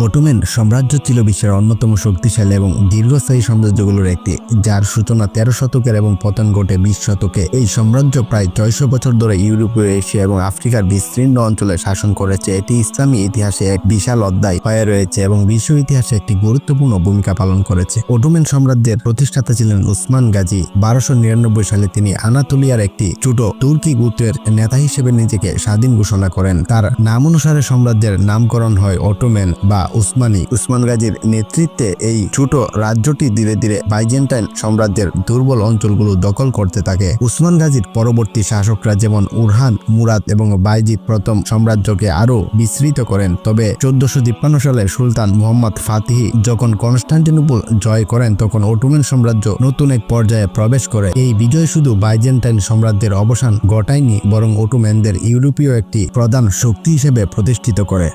Autoimmune সাম্রাজ্য ছিল বিশ্বের অন্যতম শক্তিশালী এবং দীর্ঘস্থায়ী সাম্রাজ্যগুলোর একটি, যার সূচনা তেরো শতকের এবং পতন ঘটে বিশ শতকে। এই সাম্রাজ্য প্রায় ছয়শো বছর ধরে ইউরোপীয়, এশিয়া এবং আফ্রিকার বিস্তীর্ণ অঞ্চলে শাসন করেছে। এটি ইসলামী ইতিহাসে এক বিশাল অধ্যায় হয়ে রয়েছে এবং বিশ্ব ইতিহাসে একটি গুরুত্বপূর্ণ ভূমিকা পালন করেছে। অটোমেন সাম্রাজ্যের প্রতিষ্ঠাতা ছিলেন উসমান গাজী। বারোশো নিরানব্বই সালে তিনি আনাতোলিয়ার একটি ছোট তুর্কি গোত্রের নেতা হিসেবে নিজেকে স্বাধীন ঘোষণা করেন। তার নাম অনুসারে সাম্রাজ্যের নামকরণ হয় অটোমেন বা উসমানী উসমান গাজীর নেতৃত্বে এই ছোট রাজ্যটি ধীরে ধীরে বাইজেন্টাইন সাম্রাজ্যের দুর্বল অঞ্চলগুলো দখল করতে থাকে। উসমান গাজীর পরবর্তী শাসকরা যেমন উরহান, মুরাদ এবং বাইজিদ প্রথম সাম্রাজ্যকে আরও বিস্তৃত করেন, তবে চোদ্দশো তিপ্পান্ন সালে সুলতান মোহাম্মদ ফাতিহি যখন কনস্টান্টিনোপল জয় করেন, তখন অটোমেন সাম্রাজ্য নতুন এক পর্যায়ে প্রবেশ করে। এই বিজয় শুধু বাইজেন্টাইন সাম্রাজ্যের অবসান ঘটায়নি, বরং অটোম্যানদের ইউরোপীয় একটি প্রধান শক্তি হিসেবে প্রতিষ্ঠিত করে।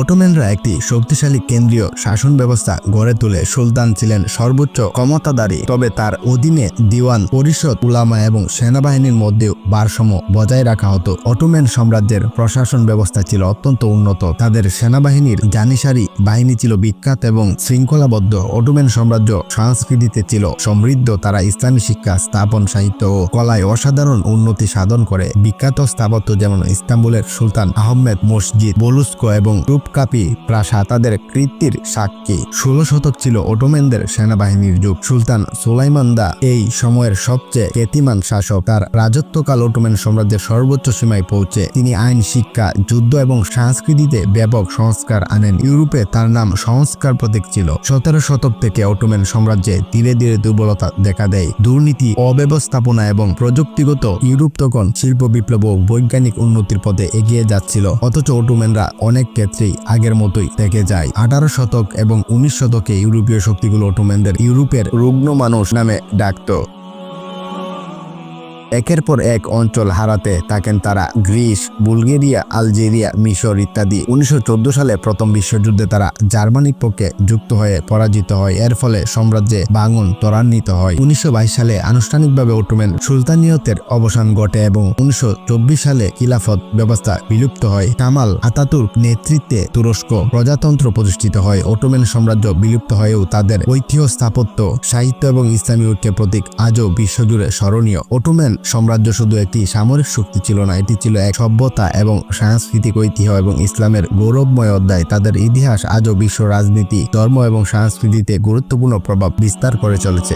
অটোম্যানরা একটি শক্তিশালী কেন্দ্রীয় শাসন ব্যবস্থা গড়ে তুলে। সুলতান ছিলেন সর্বোচ্চ ক্ষমতাধারী, তবে তার অধীনে দিওয়ান পরিষদ, উলামা এবং সেনাবাহিনীর মধ্যেও ভারসাম্য বজায় রাখা হতো। অটোম্যান সাম্রাজ্যের প্রশাসন ব্যবস্থা ছিল অত্যন্ত উন্নত। তাদের সেনাবাহিনীর জানিসারি বাহিনী ছিল বিখ্যাত এবং শৃঙ্খলাবদ্ধ। অটোম্যান সাম্রাজ্য সংস্কৃতিতে ছিল সমৃদ্ধ। তারা ইসলামী শিক্ষা, স্থাপন, সাহিত্য ও কলায় অসাধারণ উন্নতি সাধন করে। বিখ্যাত স্থাপত্য যেমন ইস্তাম্বুলের সুলতান আহমেদ মসজিদ, বলুস্কো এবং রূপকাপি প্রাসাদ তাদের কৃত্তির সাক্ষী। ষোলো শতক ছিল অটোমেনদের সেনাবাহিনীর যুগ। সুলতান সুলাইমান দা এই সময়ের সবচেয়ে খ্যাতিমান শাসক। তার রাজত্বকাল অটোমেন সাম্রাজ্যের সর্বোচ্চ সীমায় পৌঁছে তিনি আইন, শিক্ষা, যুদ্ধ এবং সংস্কৃতিতে ব্যাপক সংস্কার আনেন। ইউরোপে তার নাম সংস্কার প্রতীক ছিল। সতেরো শতক থেকে অটোমেন সাম্রাজ্যে ধীরে ধীরে দুর্বলতা দেখা দেয়। দুর্নীতি, অব্যবস্থাপনা এবং প্রযুক্তিগত ইউরোপ তখন শিল্প বিপ্লব ও বৈজ্ঞানিক উন্নতির পথে এগিয়ে যাচ্ছিল। অথচ অটোমেনরা অনেক ক্ষেত্রেই আগের মতোই থেকে যায়। আঠারো শতক এবং উনিশ শতকে ইউরোপীয় শক্তিগুলো অটোম্যানদের ইউরোপের রুগ্ন মানুষ নামে ডাকত। একের পর এক অঞ্চল হারাতে থাকেন তারা গ্রিস, বুলগেরিয়া, আলজেরিয়া, মিশর ইত্যাদি। উনিশশো চোদ্দ সালে প্রথম বিশ্বযুদ্ধে তারা জার্মানির পক্ষে যুক্ত হয়ে পরাজিত হয়। এর ফলে সাম্রাজ্যে ভাঙন ত্বরান্বিত হয়। উনিশশো বাইশ সালে আনুষ্ঠানিকভাবে অটোমেন সুলতানিয়তের অবসান ঘটে এবং উনিশশো চব্বিশ সালে খিলাফত ব্যবস্থা বিলুপ্ত হয়। কামাল আতাতুর্ক নেতৃত্বে তুরস্ক প্রজাতন্ত্র প্রতিষ্ঠিত হয়। অটোমেন সাম্রাজ্য বিলুপ্ত হয়েও তাদের ঐতিহ্য স্থাপত্য, সাহিত্য এবং ইসলামী ঐক্যের প্রতীক আজও বিশ্বজুড়ে স্মরণীয়। অটোমেন সাম্রাজ্য শুধু একটি সামরিক শক্তি ছিল না, এটি ছিল এক সভ্যতা এবং সাংস্কৃতিক ঐতিহ্য এবং ইসলামের গৌরবময় অধ্যায়। তাদের ইতিহাস আজও বিশ্ব রাজনীতি, ধর্ম এবং সংস্কৃতিতে গুরুত্বপূর্ণ প্রভাব বিস্তার করে চলেছে।